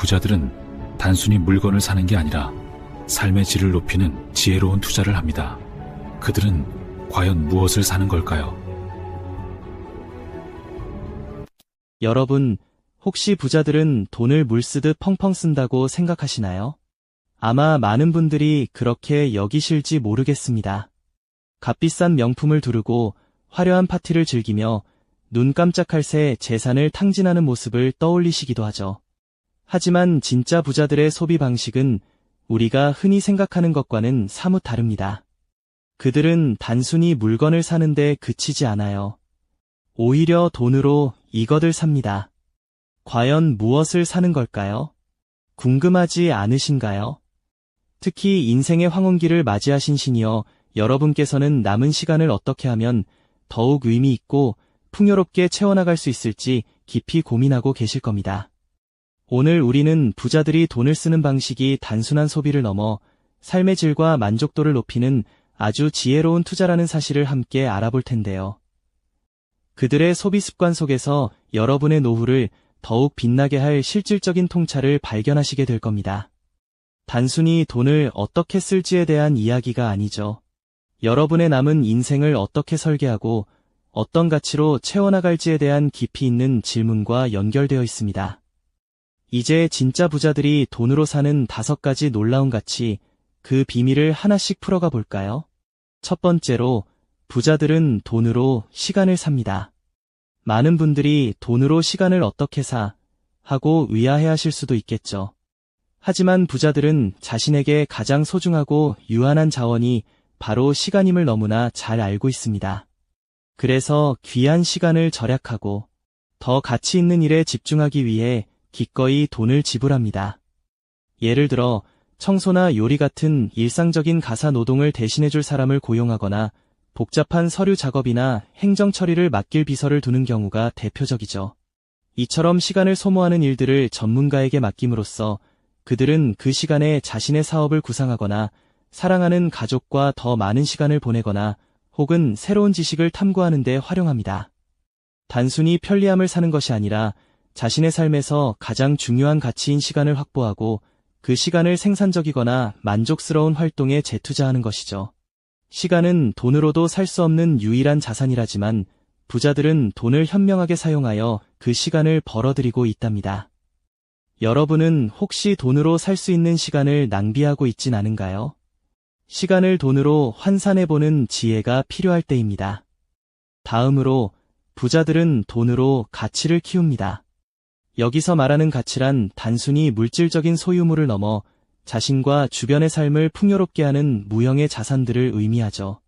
부자들은 단순히 물건을 사는 게 아니라 삶의 질을 높이는 지혜로운 투자를 합니다. 그들은 과연 무엇을 사는 걸까요? 여러분, 혹시 부자들은 돈을 물 쓰듯 펑펑 쓴다고 생각하시나요? 아마 많은 분들이 그렇게 여기실지 모르겠습니다. 값비싼 명품을 두르고 화려한 파티를 즐기며 눈 깜짝할 새 재산을 탕진하는 모습을 떠올리시기도 하죠. 하지만 진짜 부자들의 소비 방식은 우리가 흔히 생각하는 것과는 사뭇 다릅니다. 그들은 단순히 물건을 사는데 그치지 않아요. 오히려 돈으로 이것을 삽니다. 과연 무엇을 사는 걸까요? 궁금하지 않으신가요? 특히 인생의 황혼기를 맞이하신 시니어 여러분께서는 남은 시간을 어떻게 하면 더욱 의미 있고 풍요롭게 채워나갈 수 있을지 깊이 고민하고 계실 겁니다. 오늘 우리는 부자들이 돈을 쓰는 방식이 단순한 소비를 넘어 삶의 질과 만족도를 높이는 아주 지혜로운 투자라는 사실을 함께 알아볼 텐데요. 그들의 소비 습관 속에서 여러분의 노후를 더욱 빛나게 할 실질적인 통찰을 발견하시게 될 겁니다. 단순히 돈을 어떻게 쓸지에 대한 이야기가 아니죠. 여러분의 남은 인생을 어떻게 설계하고 어떤 가치로 채워나갈지에 대한 깊이 있는 질문과 연결되어 있습니다. 이제 진짜 부자들이 돈으로 사는 다섯 가지 놀라운 가치, 그 비밀을 하나씩 풀어가 볼까요? 첫 번째로, 부자들은 돈으로 시간을 삽니다. 많은 분들이 돈으로 시간을 어떻게 사, 하고 의아해 하실 수도 있겠죠. 하지만 부자들은 자신에게 가장 소중하고 유한한 자원이 바로 시간임을 너무나 잘 알고 있습니다. 그래서 귀한 시간을 절약하고 더 가치 있는 일에 집중하기 위해 기꺼이 돈을 지불합니다. 예를 들어 청소나 요리 같은 일상적인 가사 노동을 대신해줄 사람을 고용하거나 복잡한 서류 작업이나 행정 처리를 맡길 비서를 두는 경우가 대표적이죠. 이처럼 시간을 소모하는 일들을 전문가에게 맡김으로써 그들은 그 시간에 자신의 사업을 구상하거나 사랑하는 가족과 더 많은 시간을 보내거나 혹은 새로운 지식을 탐구하는 데 활용합니다. 단순히 편리함을 사는 것이 아니라 자신의 삶에서 가장 중요한 가치인 시간을 확보하고 그 시간을 생산적이거나 만족스러운 활동에 재투자하는 것이죠. 시간은 돈으로도 살 수 없는 유일한 자산이라지만 부자들은 돈을 현명하게 사용하여 그 시간을 벌어들이고 있답니다. 여러분은 혹시 돈으로 살 수 있는 시간을 낭비하고 있진 않은가요? 시간을 돈으로 환산해보는 지혜가 필요할 때입니다. 다음으로 부자들은 돈으로 가치를 키웁니다. 여기서 말하는 가치란 단순히 물질적인 소유물을 넘어 자신과 주변의 삶을 풍요롭게 하는 무형의 자산들을 의미하죠.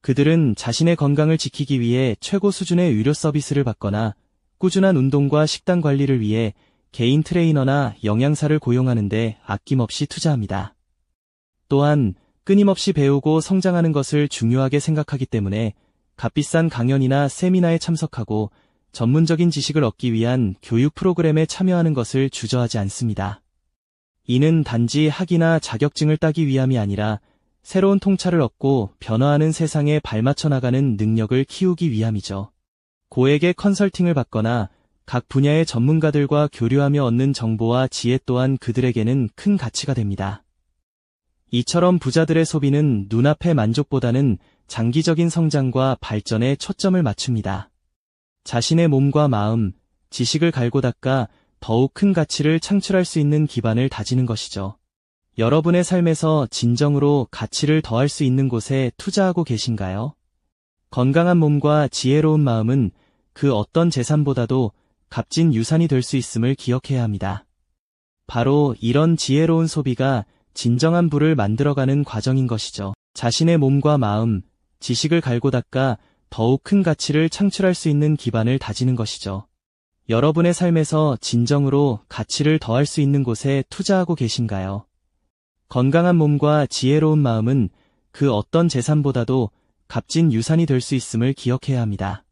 그들은 자신의 건강을 지키기 위해 최고 수준의 의료 서비스를 받거나 꾸준한 운동과 식단 관리를 위해 개인 트레이너나 영양사를 고용하는데 아낌없이 투자합니다. 또한 끊임없이 배우고 성장하는 것을 중요하게 생각하기 때문에 값비싼 강연이나 세미나에 참석하고 전문적인 지식을 얻기 위한 교육 프로그램에 참여하는 것을 주저하지 않습니다. 이는 단지 학위나 자격증을 따기 위함이 아니라 새로운 통찰을 얻고 변화하는 세상에 발맞춰 나가는 능력을 키우기 위함이죠. 고액의 컨설팅을 받거나 각 분야의 전문가들과 교류하며 얻는 정보와 지혜 또한 그들에게는 큰 가치가 됩니다. 이처럼 부자들의 소비는 눈앞의 만족보다는 장기적인 성장과 발전에 초점을 맞춥니다. 자신의 몸과 마음, 지식을 갈고 닦아 더욱 큰 가치를 창출할 수 있는 기반을 다지는 것이죠. 여러분의 삶에서 진정으로 가치를 더할 수 있는 곳에 투자하고 계신가요? 건강한 몸과 지혜로운 마음은 그 어떤 재산보다도 값진 유산이 될 수 있음을 기억해야 합니다. 바로 이런 지혜로운 소비가 진정한 부를 만들어가는 과정인 것이죠. 자신의 몸과 마음, 지식을 갈고 닦아 더욱 큰 가치를 창출할 수 있는 기반을 다지는 것이죠. 여러분의 삶에서 진정으로 가치를 더할 수 있는 곳에 투자하고 계신가요? 건강한 몸과 지혜로운 마음은 그 어떤 재산보다도 값진 유산이 될 수 있음을 기억해야 합니다.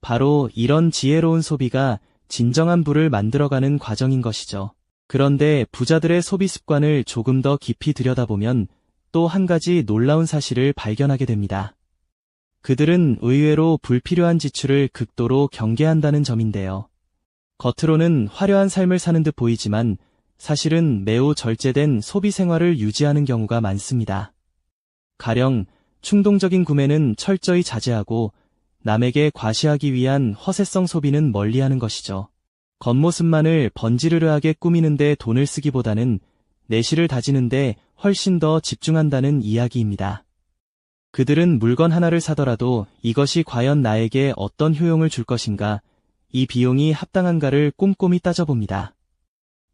바로 이런 지혜로운 소비가 진정한 부를 만들어가는 과정인 것이죠. 그런데 부자들의 소비 습관을 조금 더 깊이 들여다보면 또 한 가지 놀라운 사실을 발견하게 됩니다. 그들은 의외로 불필요한 지출을 극도로 경계한다는 점인데요. 겉으로는 화려한 삶을 사는 듯 보이지만 사실은 매우 절제된 소비 생활을 유지하는 경우가 많습니다. 가령 충동적인 구매는 철저히 자제하고 남에게 과시하기 위한 허세성 소비는 멀리하는 것이죠. 겉모습만을 번지르르하게 꾸미는데 돈을 쓰기보다는 내실을 다지는데 훨씬 더 집중한다는 이야기입니다. 그들은 물건 하나를 사더라도 이것이 과연 나에게 어떤 효용을 줄 것인가, 이 비용이 합당한가를 꼼꼼히 따져봅니다.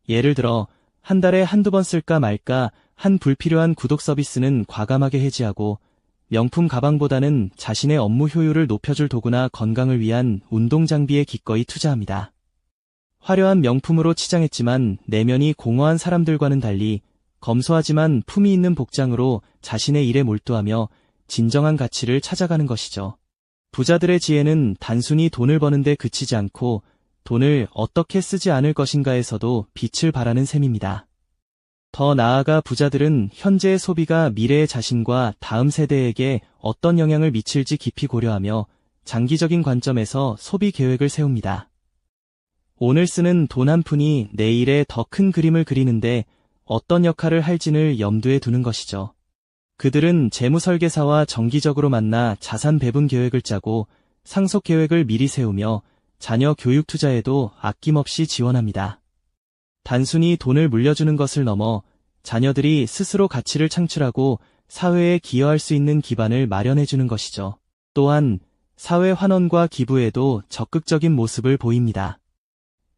예를 들어, 한 달에 한두 번 쓸까 말까 한 불필요한 구독 서비스는 과감하게 해지하고, 명품 가방보다는 자신의 업무 효율을 높여줄 도구나 건강을 위한 운동 장비에 기꺼이 투자합니다. 화려한 명품으로 치장했지만 내면이 공허한 사람들과는 달리 검소하지만 품이 있는 복장으로 자신의 일에 몰두하며 진정한 가치를 찾아가는 것이죠. 부자들의 지혜는 단순히 돈을 버는데 그치지 않고 돈을 어떻게 쓰지 않을 것인가에서도 빛을 발하는 셈입니다. 더 나아가 부자들은 현재의 소비가 미래의 자신과 다음 세대에게 어떤 영향을 미칠지 깊이 고려하며 장기적인 관점에서 소비 계획을 세웁니다. 오늘 쓰는 돈 한 푼이 내일의 더 큰 그림을 그리는데 어떤 역할을 할지를 염두에 두는 것이죠. 그들은 재무 설계사와 정기적으로 만나 자산 배분 계획을 짜고 상속 계획을 미리 세우며 자녀 교육 투자에도 아낌없이 지원합니다. 단순히 돈을 물려주는 것을 넘어 자녀들이 스스로 가치를 창출하고 사회에 기여할 수 있는 기반을 마련해 주는 것이죠. 또한 사회 환원과 기부에도 적극적인 모습을 보입니다.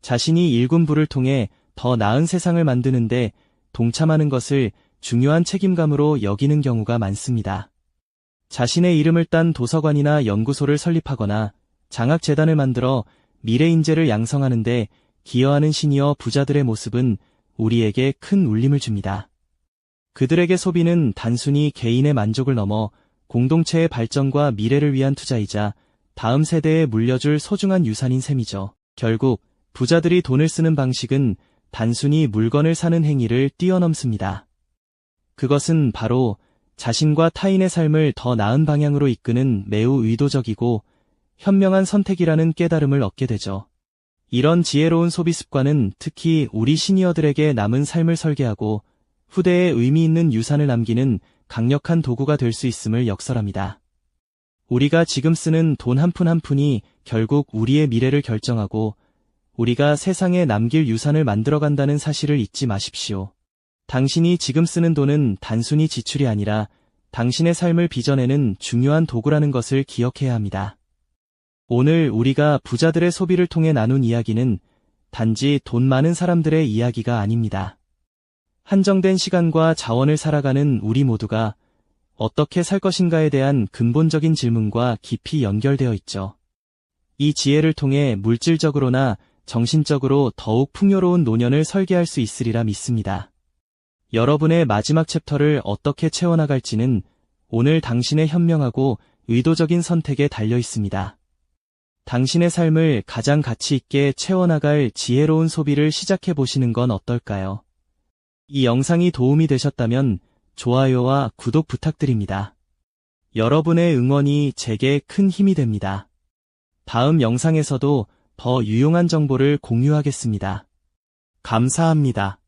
자신이 일군 부를 통해 더 나은 세상을 만드는데 동참하는 것을 중요한 책임감으로 여기는 경우가 많습니다. 자신의 이름을 딴 도서관이나 연구소를 설립하거나 장학재단을 만들어 미래 인재를 양성하는데 기여하는 시니어 부자들의 모습은 우리에게 큰 울림을 줍니다. 그들에게 소비는 단순히 개인의 만족을 넘어 공동체의 발전과 미래를 위한 투자이자 다음 세대에 물려줄 소중한 유산인 셈이죠. 결국 부자들이 돈을 쓰는 방식은 단순히 물건을 사는 행위를 뛰어넘습니다. 그것은 바로 자신과 타인의 삶을 더 나은 방향으로 이끄는 매우 의도적이고 현명한 선택이라는 깨달음을 얻게 되죠. 이런 지혜로운 소비 습관은 특히 우리 시니어들에게 남은 삶을 설계하고 후대에 의미 있는 유산을 남기는 강력한 도구가 될 수 있음을 역설합니다. 우리가 지금 쓰는 돈 한 푼 한 푼이 결국 우리의 미래를 결정하고 우리가 세상에 남길 유산을 만들어간다는 사실을 잊지 마십시오. 당신이 지금 쓰는 돈은 단순히 지출이 아니라 당신의 삶을 빚어내는 중요한 도구라는 것을 기억해야 합니다. 오늘 우리가 부자들의 소비를 통해 나눈 이야기는 단지 돈 많은 사람들의 이야기가 아닙니다. 한정된 시간과 자원을 살아가는 우리 모두가 어떻게 살 것인가에 대한 근본적인 질문과 깊이 연결되어 있죠. 이 지혜를 통해 물질적으로나 정신적으로 더욱 풍요로운 노년을 설계할 수 있으리라 믿습니다. 여러분의 마지막 챕터를 어떻게 채워나갈지는 오늘 당신의 현명하고 의도적인 선택에 달려 있습니다. 당신의 삶을 가장 가치 있게 채워나갈 지혜로운 소비를 시작해 보시는 건 어떨까요? 이 영상이 도움이 되셨다면 좋아요와 구독 부탁드립니다. 여러분의 응원이 제게 큰 힘이 됩니다. 다음 영상에서도 더 유용한 정보를 공유하겠습니다. 감사합니다.